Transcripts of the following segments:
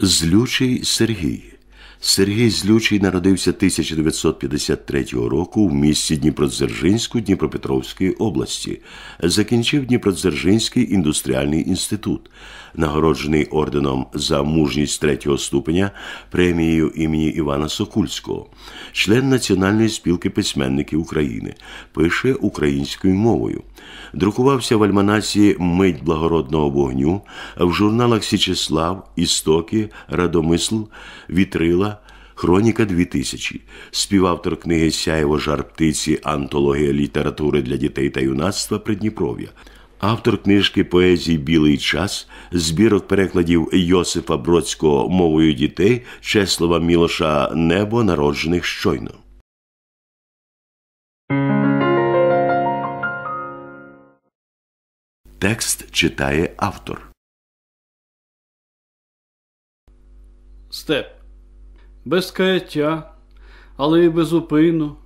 Злючий Сергій. Сергій Злючий народився 1953 року в місті Дніпродзержинську Дніпропетровської області. Закінчив Дніпродзержинський індустріальний інститут, нагороджений орденом за мужність третього ступеня премією імені Івана Сокульського, член Національної спілки письменників України, пише українською мовою. Друкувався в альманації Мить благородного вогню, в журналах Січеслав, Істоки, Радомисл, Вітрила. Хроніка 2000, співавтор книги Сяєво жар птиці, антологія літератури для дітей та юнацтва Придніпров'я, автор книжки поезії Білий час, збірок перекладів Йосифа Бродського мовою дітей, Чеслова Мілоша Небо народжених щойно. Текст читає автор. Степ. Без каяття, але й без упину,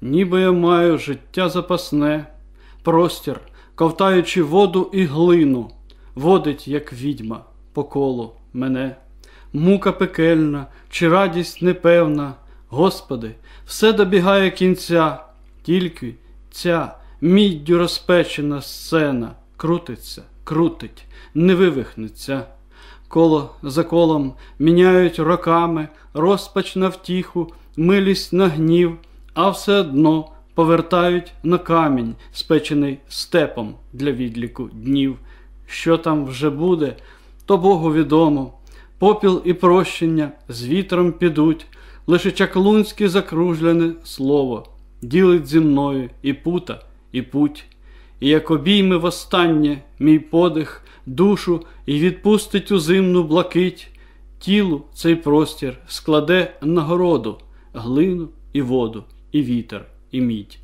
ніби я маю життя запасне, простір, ковтаючи воду і глину, водить, як відьма, по колу мене. Мука пекельна чи радість непевна, Господи, все добігає кінця, тільки ця міддю розпечена сцена крутиться, крутить, не вивихнеться. Коло за колом міняють роками розпач на втіху, милість на гнів, а все одно повертають на камінь, спечений степом для відліку днів. Що там вже буде, то Богу відомо. Попіл і прощення з вітром підуть, лише чаклунське закружлене слово ділить зі мною і пута, і путь і як обійме востаннє мій подих, душу і відпустить у зимну блакить, тілу цей простір складе нагороду, глину і воду, і вітер, і мідь.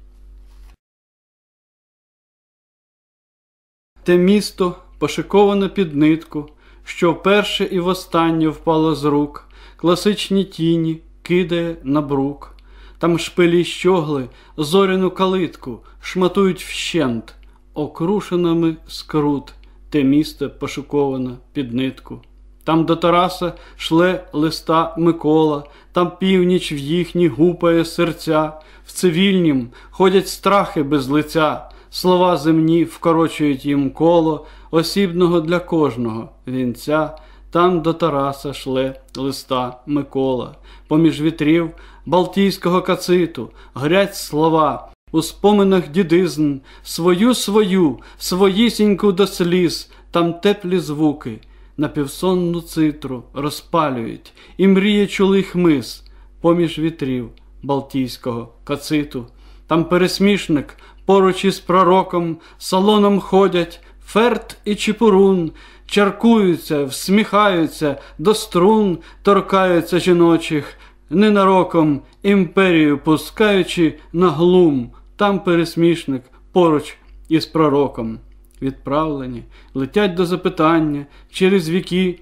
Те місто пошиковане під нитку, що вперше і востаннє впало з рук, класичні тіні кидає на брук. Там шпилі щогли, зоряну калитку, шматують вщент, окрушеними скрут, те місто пошуковано під нитку. Там до Тараса шле листа Микола, там північ в їхні гупає серця, в цивільнім ходять страхи без лиця, слова земні вкорочують їм коло, осібного для кожного вінця. Там до Тараса шле листа Микола, поміж вітрів Балтійського кациту, горять слова, у споминах дідизн, свою свою, своїсіньку до сліз, там теплі звуки, напівсонну цитру розпалюють, і мріє чулий хмис поміж вітрів Балтійського кациту. Там пересмішник поруч із пророком, салоном ходять, ферт і чепурун, чаркуються, всміхаються до струн, торкаються жіночих ненароком імперію пускаючи на глум, там пересмішник поруч із пророком. Відправлені, летять до запитання через віки,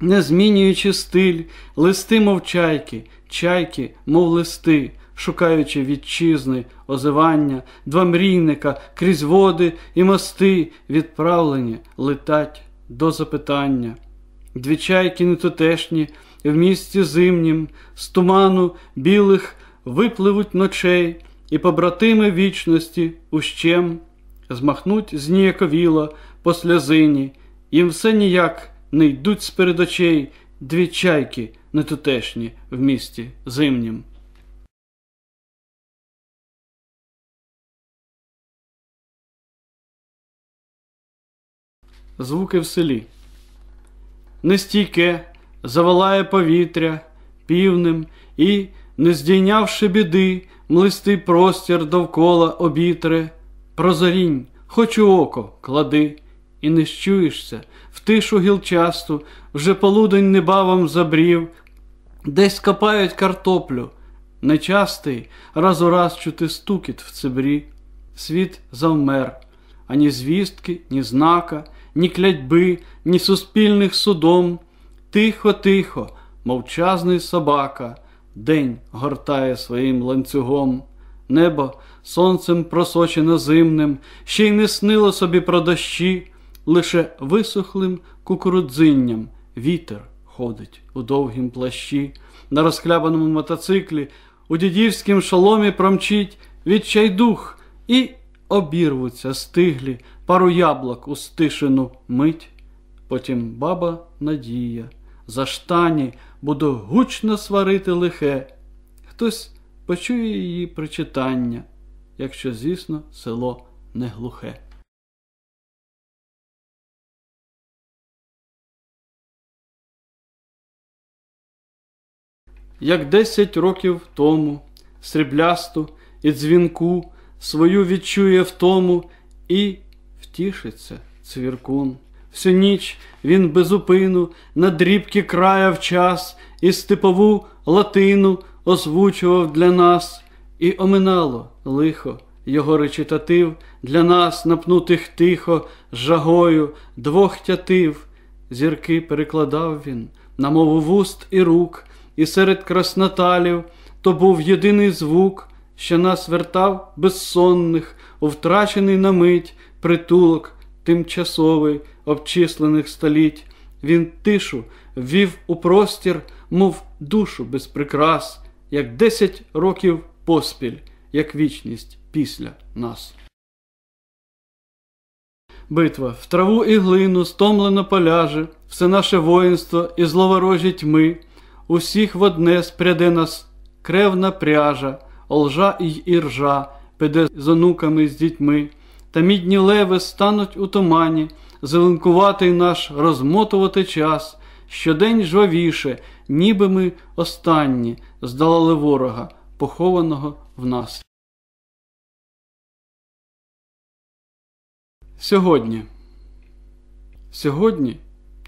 не змінюючи стиль, листи, мов чайки, чайки, мов листи, шукаючи вітчизни, озивання, два мрійника крізь води і мости, відправлені, летать до запитання. Дві чайки нетутешні, в місті зимнім, з туману білих випливуть ночей, і побратими вічності ущем змахнуть зніяковіло по сльозині, їм все ніяк не йдуть сперед очей дві чайки нетутешні в місті зимнім. Звуки в селі. Нестійке завалає повітря півнем і, не здійнявши біди, млистий простір довкола обітре, прозорінь, хоч у око клади, і не щуєшся, в тишу гілчасту, вже полудень небавом забрів, десь копають картоплю. Нечастий раз у раз чути стукіт в цибрі, світ завмер, ані звістки, ні знака, ні клятьби, ні суспільних судом. Тихо, тихо, мовчазний собака, день гортає своїм ланцюгом, небо сонцем просочено зимним, ще й не снило собі про дощі, лише висохлим кукурудзинням вітер ходить у довгім плащі, на розхлябаному мотоциклі, у дідівськім шоломі промчить відчайдух і обірвуться стиглі пару яблук у стишену мить. Потім баба Надія за штані буде гучно сварити лихе. Хтось почує її причитання, якщо, звісно, село не глухе. Як десять років тому сріблясту і дзвінку свою відчує втому і втішиться цвіркун. Всю ніч він безупину на дрібки краяв час і степову латину озвучував для нас, і оминало лихо його речитатив для нас, напнутих тихо, жагою двох тятив. Зірки перекладав він на мову вуст і рук, і серед красноталів то був єдиний звук, що нас вертав безсонних, у втрачений на мить притулок тимчасовий обчислених століть. Він тишу ввів у простір, мов душу без прикрас, як десять років поспіль, як вічність після нас. Битва в траву і глину стомлено поляже, все наше воїнство і зловорожі тьми, усіх в одне спряде нас кревна пряжа, олжа й іржа, піде з онуками з дітьми, та мідні леви стануть у тумані, зеленкуватий наш розмотувати час, щодень жвавіше, ніби ми останні здолали ворога, похованого в нас. Сьогодні. Сьогодні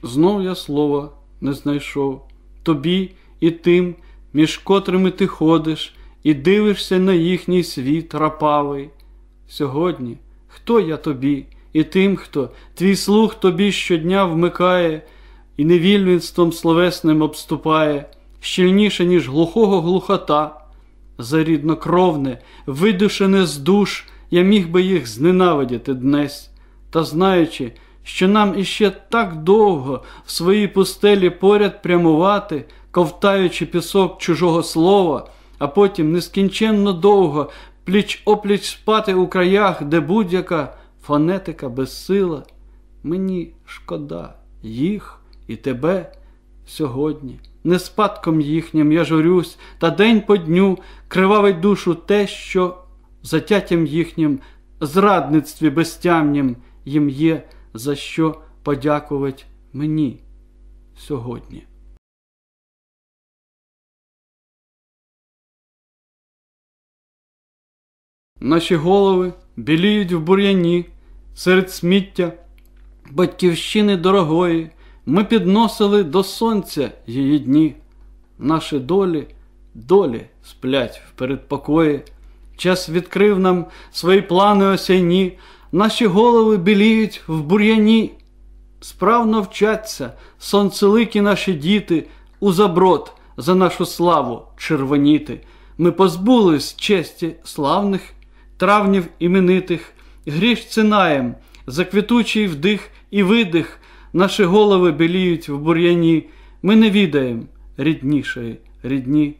знов я слова не знайшов тобі і тим, між котрими ти ходиш, і дивишся на їхній світ рапавий. Сьогодні хто я тобі, і тим, хто твій слух тобі щодня вмикає, і невільництвом словесним обступає, щільніше, ніж глухого глухота, заріднокровне, видушене з душ, я міг би їх зненавидіти днесь, та знаючи, що нам іще так довго в своїй пустелі поряд прямувати, ковтаючи пісок чужого слова, а потім нескінченно довго пліч опліч спати у краях, де будь-яка фонетика безсила. Мені шкода їх і тебе сьогодні. Не спадком їхнім я журюсь, та день по дню кривавить душу те, що затятям їхнім, зрадництві безтямнім їм є, за що подякувати мені сьогодні. Наші голови біліють в бур'яні серед сміття, батьківщини дорогої, ми підносили до сонця її дні. Наші долі, долі сплять в передпокої. Час відкрив нам свої плани осяйні, наші голови біліють в бур'яні. Справно вчаться сонцеликі наші діти у заброд за нашу славу червоніти. Ми позбулись честі славних травнів іменитих, гріш цинаєм, заквітучий вдих і видих, наші голови біліють в бур'яні, ми не відаєм ріднішої рідні.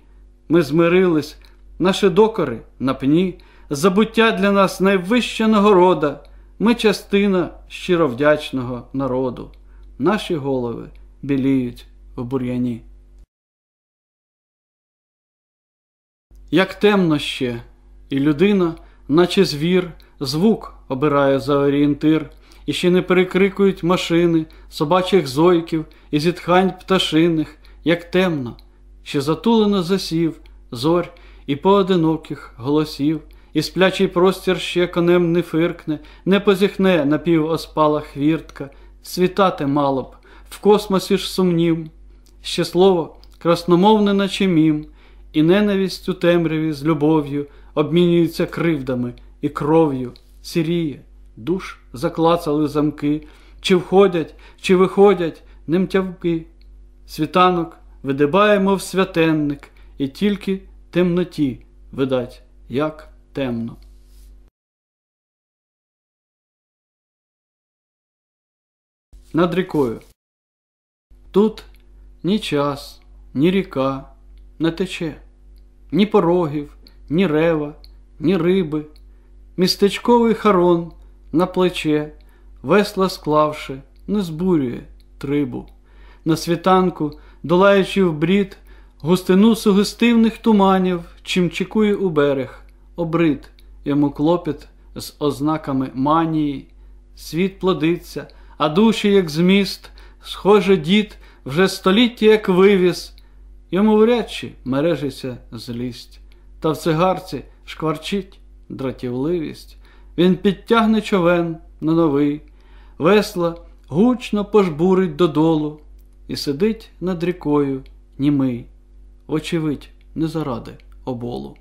Ми змирились, наші докори на пні, забуття для нас найвища нагорода, ми частина щиро вдячного народу, наші голови біліють в бур'яні. Як темно ще, і людина наче звір, звук обирає за орієнтир, і ще не перекрикують машини, собачих зойків і зітхань пташиних, як темно, ще затулено засів, зорь і поодиноких голосів, і сплячий простір ще конем не фиркне, не позіхне напівоспала хвіртка, світати мало б, в космосі ж сумнів, ще слово красномовне, наче мім, і ненависть у темряві з любов'ю обмінюються кривдами і кров'ю, сіріє, душ заклацали замки, чи входять, чи виходять немтявки. Світанок видибаємо в святенник, і тільки темноті видать, як темно. Над рікою. Тут ні час, ні ріка не тече, ні порогів, ні рева, ні риби, містечковий харон на плече, весла склавши, не збурює трибу. На світанку, долаючи в брід, густину сугестивних туманів, чим чекує у берег, обрид. Йому клопіт з ознаками манії, світ плодиться, а душі, як зміст, схоже, дід вже століття як вивіз, йому вряд чи мережиться злість, та в цигарці шкварчить дратівливість. Він підтягне човен на новий, весла гучно пожбурить додолу і сидить над рікою німий, очевидь, не заради оболу.